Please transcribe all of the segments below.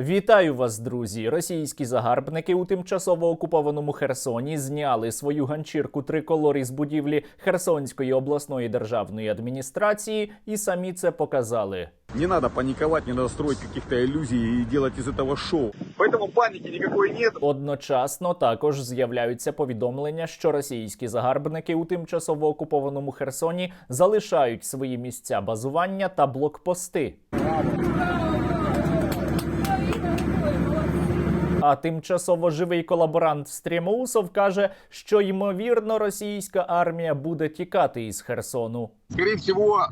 Вітаю вас, друзі! Російські загарбники у тимчасово окупованому Херсоні зняли свою ганчірку триколор із будівлі Херсонської обласної державної адміністрації і самі це показали. Не надо паниковать, не надо строить каких-то иллюзий и делать из этого шоу. Поэтому паники никакой нет. Одночасно також з'являються повідомлення, що російські загарбники у тимчасово окупованому Херсоні залишають свої місця базування та блокпости. А тимчасово живий колаборант Стрімоусов каже, що ймовірно російська армія буде тікати із Херсону. Скоріше всього,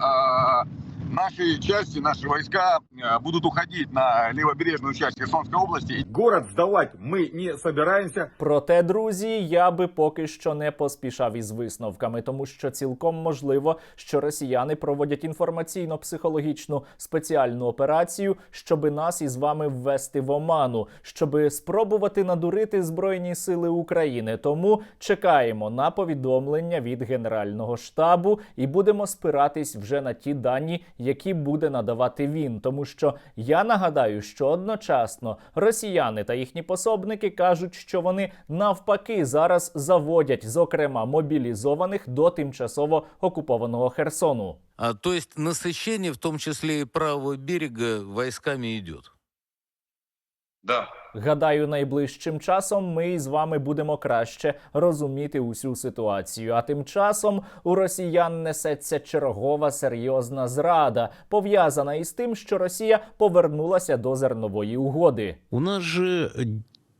наши части, наши войска а, будут уходить на левобережную часть Херсонской области. Город сдавать мы не собираемся. Проте, друзі, я би поки що не поспішав із висновками, тому що цілком можливо, що росіяни проводять інформаційно-психологічну спеціальну операцію, щоби нас із вами ввести в оману, щоби спробувати надурити збройні сили України. Тому чекаємо на повідомлення від Генерального штабу і будемо спиратись вже на ті дані, які буде надавати він. Тому що я нагадаю, що одночасно росіяни та їхні пособники кажуть, що вони навпаки зараз заводять, зокрема мобілізованих до тимчасово окупованого Херсону. А, то есть насыщение, в том числе и правого берега, войсками идет. Да. Гадаю, найближчим часом ми з вами будемо краще розуміти усю ситуацію. А тим часом у росіян несеться чергова серйозна зрада, пов'язана із тим, що Росія повернулася до зернової угоди. У нас же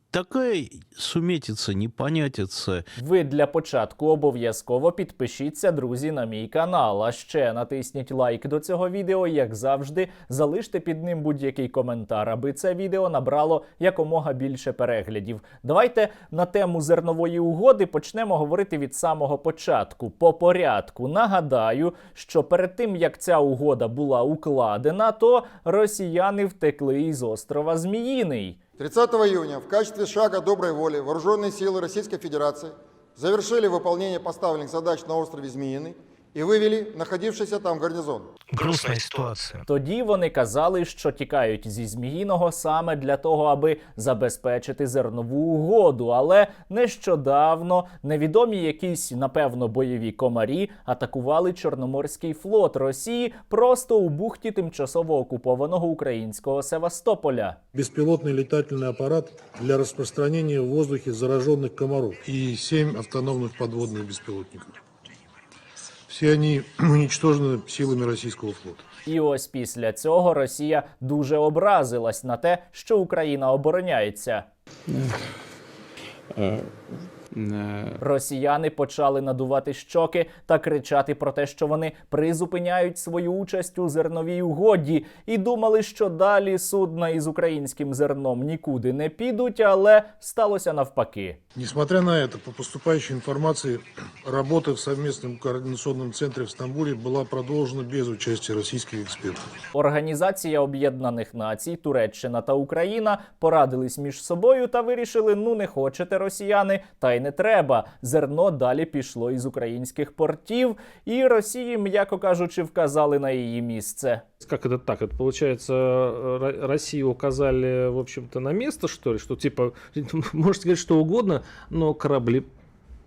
э, такая сумятица, непонятица. Ви для початку обов'язково підпишіться, друзі, на мій канал. А ще натисніть лайк до цього відео, як завжди. Залиште під ним будь-який коментар, аби це відео набрало якомога більше переглядів. Давайте на тему зернової угоди почнемо говорити від самого початку. По порядку нагадаю, що перед тим як ця угода була укладена, то росіяни втекли із острова Зміїний. 30 июня в качестве шага доброй воли вооруженные силы Российской Федерации завершили выполнение поставленных задач на острове Змеиный и вывели находившийся там гарнизон. Грустная ситуация. Тоді вони казали, що тікають зі Зміїного саме для того, аби забезпечити зернову угоду. Але нещодавно невідомі якісь, напевно, бойові комарі атакували Чорноморський флот Росії просто у бухті тимчасово окупованого українського Севастополя. беспилотный летательный аппарат для распространения в воздухе зараженных комаров и семь автономных подводных беспилотников. Все вони унічтожені силами російського флоту. І ось після цього Росія дуже образилась на те, що Україна обороняється. Росіяни почали надувати щоки та кричати про те, що вони призупиняють свою участь у зерновій угоді, і думали, що далі судна із українським зерном нікуди не підуть, але сталося навпаки. Несмотря на это, по поступающей информации, работа в совместном координационном центре в Стамбуле была продолжена без участия российских экспертов. Організація Об'єднаних Націй, Туреччина та Україна порадились між собою та вирішили: ну не хочете росіяни, та й не треба. Зерно далі пішло із українських портів, і Росії, м'яко кажучи, вказали на її місце. Как это так? Это получается, э, Ро- Россию указали, в общем-то, на место, что ли? Что типа, можете сказать что угодно, но корабли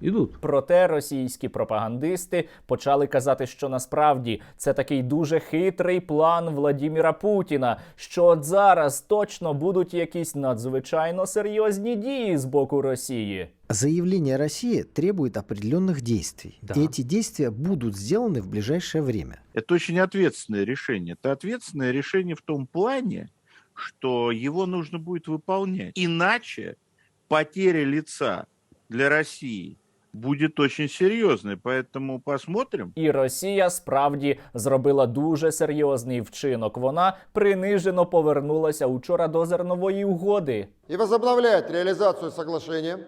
идут. Проте російські пропагандисти почали казати, що насправді це такий дуже хитрий план Владіміра Путіна, що от зараз точно будуть якісь надзвичайно серйозні дії з боку Росії. Заявление России требует определенных действий. Да. И эти действия будут сделаны в ближайшее время. Это очень ответственное решение. Это ответственное решение в том плане, что его нужно будет выполнять. Иначе потеря лица для России будет очень серйозний. Поэтому посмотрим. І Росія справді зробила дуже серйозний вчинок. Вона принижено повернулася учора до зернової угоди. і возобновляє реалізацію соглашення.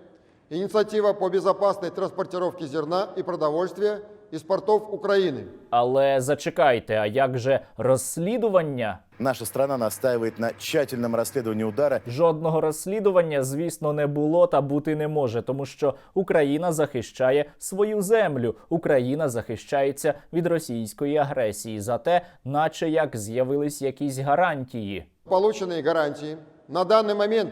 Ініціатива по безпечній транспортировці зерна і продовольствия из портов Украины. Але зачекайте, а як же розслідування? Наша страна настаивает на тщательном расследовании удара Жодного розслідування, звісно, не було та бути не може, тому що Україна захищає свою землю. Україна захищається від російської агресії. Зате, наче як з'явились якісь гарантії. Полученные гарантии на данный момент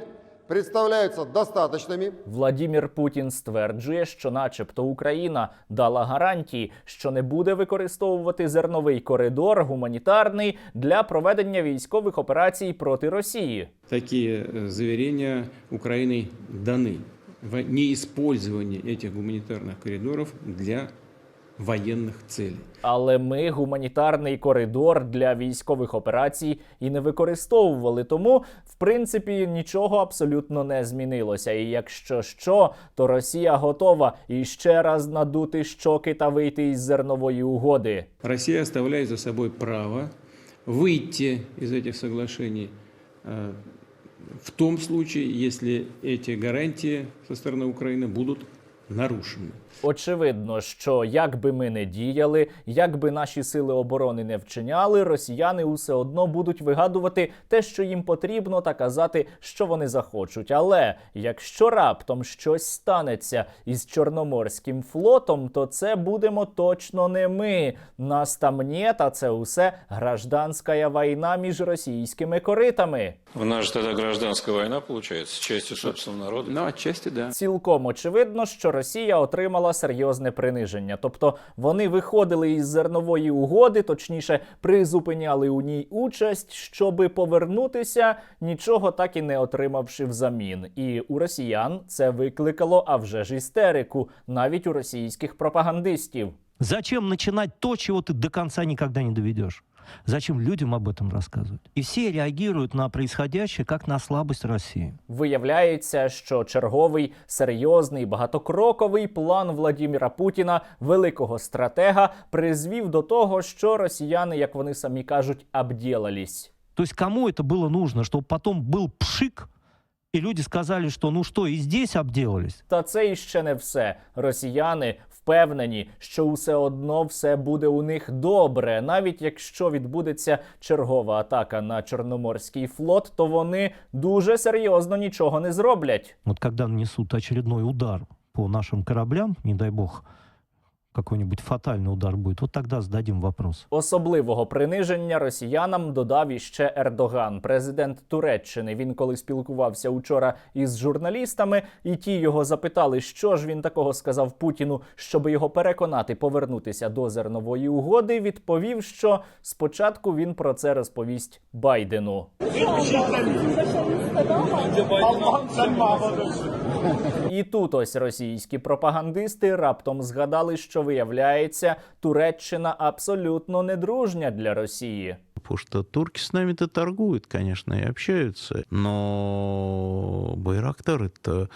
представляются достаточными, Владімір Путін стверджує, що, начебто, Україна дала гарантії, що не буде використовувати зерновий коридор гуманітарний для проведення військових операцій проти Росії. Такие э, заверения Украиной даны в неиспользовании этих гуманитарных коридоров для военных целей. Але ми гуманітарний коридор для військових операцій і не використовували. Тому, в принципі, нічого абсолютно не змінилося. І якщо що, то Росія готова іще раз надути щоки та вийти із зернової угоди. Россия оставляет за собой право выйти из этих соглашений э, в том случае, если эти гарантии со стороны Украины будут нарушены. Очевидно, що як би ми не діяли, як би наші сили оборони не вчиняли, росіяни усе одно будуть вигадувати те, що їм потрібно, та казати, що вони захочуть. Але якщо раптом щось станеться із Чорноморським флотом, то це будемо точно не ми. Нас там нет, а це усе гражданська війна між російськими коритами. У нас же тогда гражданская война получается с частью собственного народа. Ну, отчасти да. Цілком очевидно, що Росія отримала серйозне приниження. Тобто вони виходили із зернової угоди, точніше, призупиняли у ній участь, щоби повернутися, нічого так і не отримавши взамін. І у росіян це викликало а вже ж істерику, навіть у російських пропагандистів. Зачем начинать то, чего ты до конца никогда не доведешь? Зачем людям об этом рассказывать? И все реагируют на происходящее как на слабость России. Виявляється, що черговий серйозний багатокроковий план Владіміра Путіна, великого стратега, призвів до того, що росіяни, як вони самі кажуть, обділались. То есть кому это было нужно, чтобы потом был пшик, и люди сказали, что ну что, и здесь обделались? Та це іще не все. Росіяни впевнені, що усе одно все буде у них добре. Навіть якщо відбудеться чергова атака на Чорноморський флот, то вони дуже серйозно нічого не зроблять. От коли несуть очередной удар по нашим кораблям, не дай бог, какой-нибудь фатальный удар будет, вот тогда зададим вопрос. Особливого приниження росіянам додав іще Ердоган, президент Туреччини. Він коли спілкувався учора із журналістами, і ті його запитали, що ж він такого сказав Путіну, щоб його переконати повернутися до зернової угоди. Відповів, що спочатку він про це розповість Байдену. І тут ось російські пропагандисти раптом згадали, що виявляється, Туреччина абсолютно недружня для Росії. Потому что турки с нами-то торгуют, конечно, и общаются. Но Байрактары-то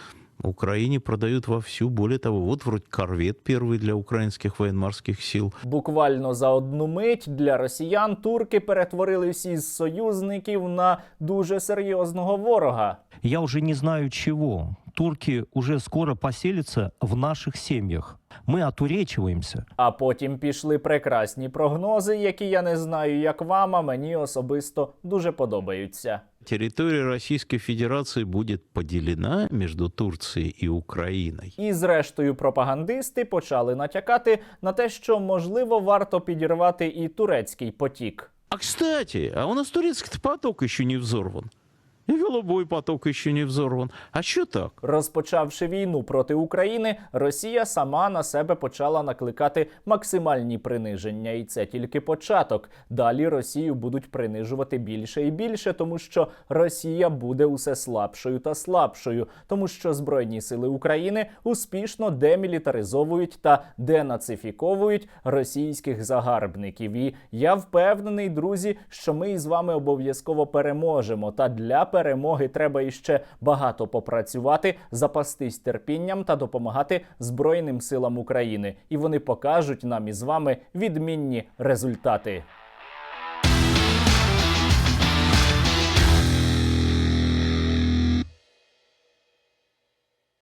Украине продают вовсю. Более того, вот вроде корвет первый для украинских военно-морских сил. Буквально за одну мить для росіян турки перетворились із союзників на дуже серйозного ворога. Я уже не знаю чего. Турки уже скоро поселятся в наших семьях. Мы отуречиваемся. А потім пішли прекрасні прогнози, які я не знаю, як вам, а мені особисто дуже подобаються. Территория Российской Федерации будет поделена между Турцией и Украиной. І зрештою пропагандисти почали натякати на те, що можливо варто підірвати і турецький потік. А кстати, а у нас турецкий поток еще не взорван. И голубой поток еще не взорван. А что так? Розпочавши війну проти України, Росія сама на себе почала накликати максимальні приниження, і це тільки початок. Далі Росію будуть принижувати більше і більше, тому що Росія буде усе слабшою та слабшою, тому що збройні сили України успішно демілітаризовують та денацифіковують російських загарбників. І я впевнений, друзі, що ми із вами обов'язково переможемо. Та для перемоги треба іще багато попрацювати, запастись терпінням та допомагати Збройним силам України. І вони покажуть нам із вами відмінні результати.